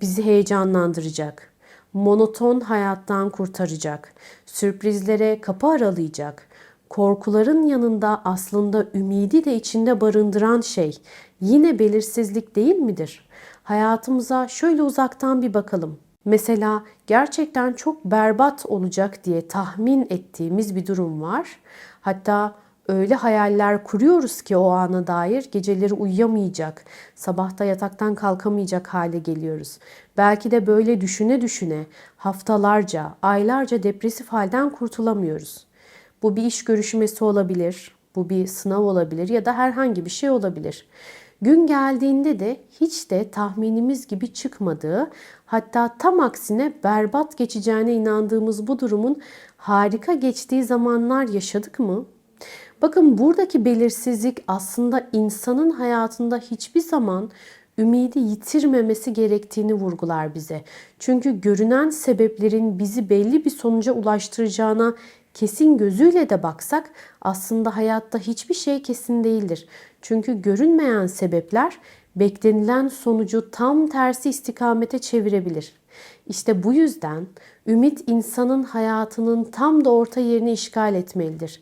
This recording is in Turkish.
bizi heyecanlandıracak, monoton hayattan kurtaracak, sürprizlere kapı aralayacak, korkuların yanında aslında ümidi de içinde barındıran şey yine belirsizlik değil midir? Hayatımıza şöyle uzaktan bir bakalım. Mesela gerçekten çok berbat olacak diye tahmin ettiğimiz bir durum var. Hatta öyle hayaller kuruyoruz ki o ana dair geceleri uyuyamayacak, sabahta yataktan kalkamayacak hale geliyoruz. Belki de böyle düşüne düşüne haftalarca, aylarca depresif halden kurtulamıyoruz. Bu bir iş görüşmesi olabilir, bu bir sınav olabilir ya da herhangi bir şey olabilir. Gün geldiğinde de hiç de tahminimiz gibi çıkmadığı, hatta tam aksine berbat geçeceğine inandığımız bu durumun harika geçtiği zamanlar yaşadık mı? Bakın buradaki belirsizlik aslında insanın hayatında hiçbir zaman ümidi yitirmemesi gerektiğini vurgular bize. Çünkü görünen sebeplerin bizi belli bir sonuca ulaştıracağına kesin gözüyle de baksak aslında hayatta hiçbir şey kesin değildir. Çünkü görünmeyen sebepler beklenilen sonucu tam tersi istikamete çevirebilir. İşte bu yüzden ümit insanın hayatının tam da orta yerini işgal etmelidir.